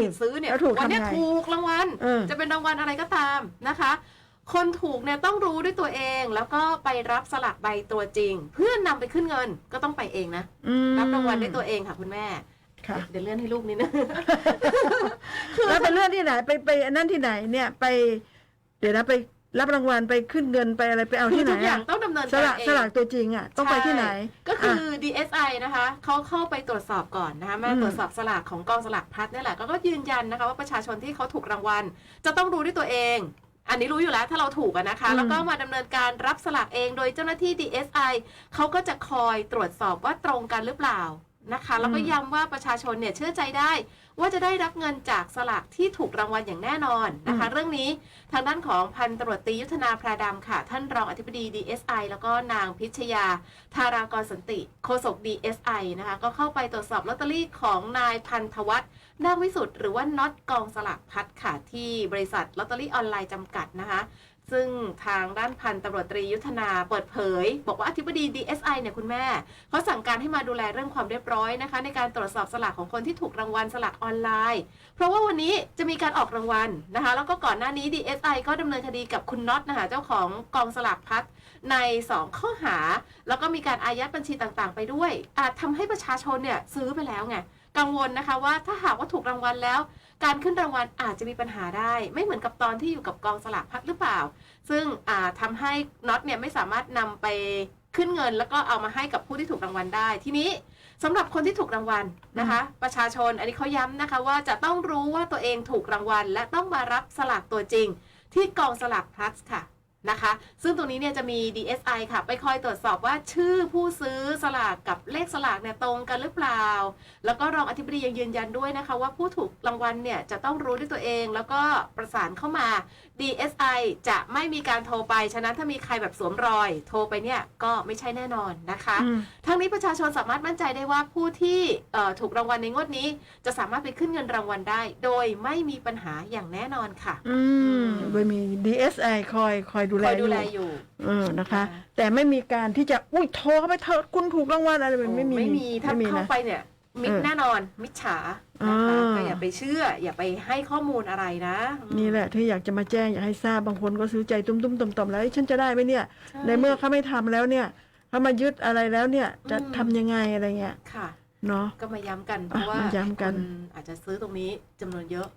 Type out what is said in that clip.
สิทธิ์ซื้อเนี่ยแล้วถูกวัเนี้ยทำไงถูกรางวัลเออ จะเป็นรางวัลอะไรก็ตามนะคะ คนถูกเนี่ยต้องรู้ด้วยตัวเอง แล้วก็ไปรับสลากใบตัวจริง เพื่อนำไปขึ้นเงินก็ต้องไปเองนะอืมรับรางวัลด้วยตัวเองค่ะคุณแม่ ค่ะ เดี๋ยวเลื่อนให้ลูกนิดนึง แล้วไปเลื่อนที่ไหนไปไปอันนั้นที่ไหนเนี่ยไป เดี๋ยวนะไป รับรางวัลไปขึ้นเงินไปอะไรไปเอาคือที่ไหนทุกอย่างอะต้องดำเนินสการลากเอง สลากตัวจริงอะต้องไปที่ไหน ใช่ก็คืออ DSI นะคะเขาเข้าไปตรวจสอบก่อนนะคะมาอืมตรวจสอบสลากของกองสลากพลัดนี่แหละก็ก็ยืนยันนะคะว่าประชาชนที่เขาถูกรางวัล จะต้องรู้ด้วยตัวเอง อันนี้รู้อยู่แล้วถ้าเราถูกอะนะคะ อืม แล้วก็มาดำเนินการรับสลากเองโดยเจ้าหน้าที่ DSI เขาก็จะคอยตรวจสอบว่าตรงกันหรือเปล่า นะคะ แล้วก็ย้ำว่าประชาชนเนี่ยเชื่อใจได้ ว่าจะได้รับเงินจากสลากที่ถูกรางวัลอย่างแน่นอนนะคะ เรื่องนี้ทางด้านของพันตำรวจตรียุทธนาพราดำค่ะ ท่านรองอธิบดี DSI แล้วก็นางพิชยา ธารากรสันติโฆษก DSI นะคะ ก็เข้าไปตรวจสอบลอตเตอรี่ของนายพันธวัฒน์นาควิสุทธ์หรือว่าน็อตกองสลากพัดค่ะที่บริษัทลอตเตอรี่ออนไลน์จำกัดนะคะ ซึ่งทางด้านพันตำรวจตรียุทธนาเปิดเผย บอกว่าอธิบดี DSI เนี่ยคุณแม่เขาสั่งการให้มาดูแลเรื่องความเรียบร้อยนะคะ ในการตรวจสอบสลากของคนที่ถูกรางวัลสลากออนไลน์ เพราะว่าวันนี้จะมีการออกรางวัลนะคะ แล้วก็ก่อนหน้านี้ DSI ก็ดำเนินคดีกับคุณน็อตนะคะเจ้าของกองสลากพัดใน 2 ข้อหา แล้วก็มีการอายัดบัญชีต่างๆ ไปด้วย อาจทำให้ประชาชนเนี่ยซื้อไปแล้วไง กังวลนะคะว่าถ้าหากว่าถูกรางวัลแล้ว การขึ้นรางวัลอาจจะมีปัญหาได้ ไม่เหมือนกับตอนที่อยู่กับกองสลากพัดหรือเปล่า ซึ่งอ่าทำาให้น็อตเนี่ยไม่สามารถนำไปขึ้นเงิน แล้วก็เอามาให้กับผู้ที่ถูกรางวัลได้ ทีนี้สำหรับคนที่ถูกรางวัลนะคะ ประชาชนอันนี้เขาย้ำนะคะ ว่าจะต้องรู้ว่าตัวเองถูกรางวัล และต้องมารับสลากตัวจริง ที่กองสลากพลัสค่ะ นะคะ ซึ่งตรงนี้เนี่ยจะมี DSI ค่ะ ไปคอยตรวจสอบว่าชื่อผู้ซื้อสลากกับเลขสลากเนี่ยตรงกันหรือเปล่า แล้วก็รองอธิบดียังยืนยันด้วยนะคะ ว่าผู้ถูกรางวัลเนี่ยจะต้องรู้ด้วยตัวเอง แล้วก็ประสานเข้ามา DSI จะไม่มีการโทรไป ฉะนั้นถ้ามีใครแบบสวมรอย โทรไปเนี่ยก็ไม่ใช่แน่นอนนะคะอืมทั้งนี้ประชาชนสามารถมั่นใจได้ว่าผู้ที่เอ่อถูกรางวัลในงวดนี้ จะสามารถไปขึ้นเงินรางวัลได้ โดยไม่มีปัญหาอย่างแน่นอนค่ะ อืมโดยมี DSI คอยคอยดูคแลอยดูแลอยู่อยู่ เออนะคะ ค่ะ แต่ไม่มีการที่จะอุ้ยโทรเข้าไปเถอะคุณถูกรางวัลอะไรแบบไม่มีไม่มีถ้าไม่มีเข้านะ ไปเนี่ย มิดเออแน่นอน มิจฉานะคะอ่า ก็อย่าไปเชื่อ อย่าไปให้ข้อมูลอะไรนะนี่แหละที่อยากจะมาแจ้งอยากให้ทราบบางคนก็ซื้อใจตุ้มๆต่อมๆแล้วเอ้ยฉันจะได้ไหมเนี่ย ช่ ในเมื่อเขาไม่ทำแล้วเนี่ยเขามายึดอะไรแล้วเนี่ยจะอืม ทำยังไงอะไรเงี้ยค่ะ เนาะ ก็มาย้ำกัน เพราะว่ามาย้ำกัน คอาจจะซื้อตรงนี้จำนวนเยอะ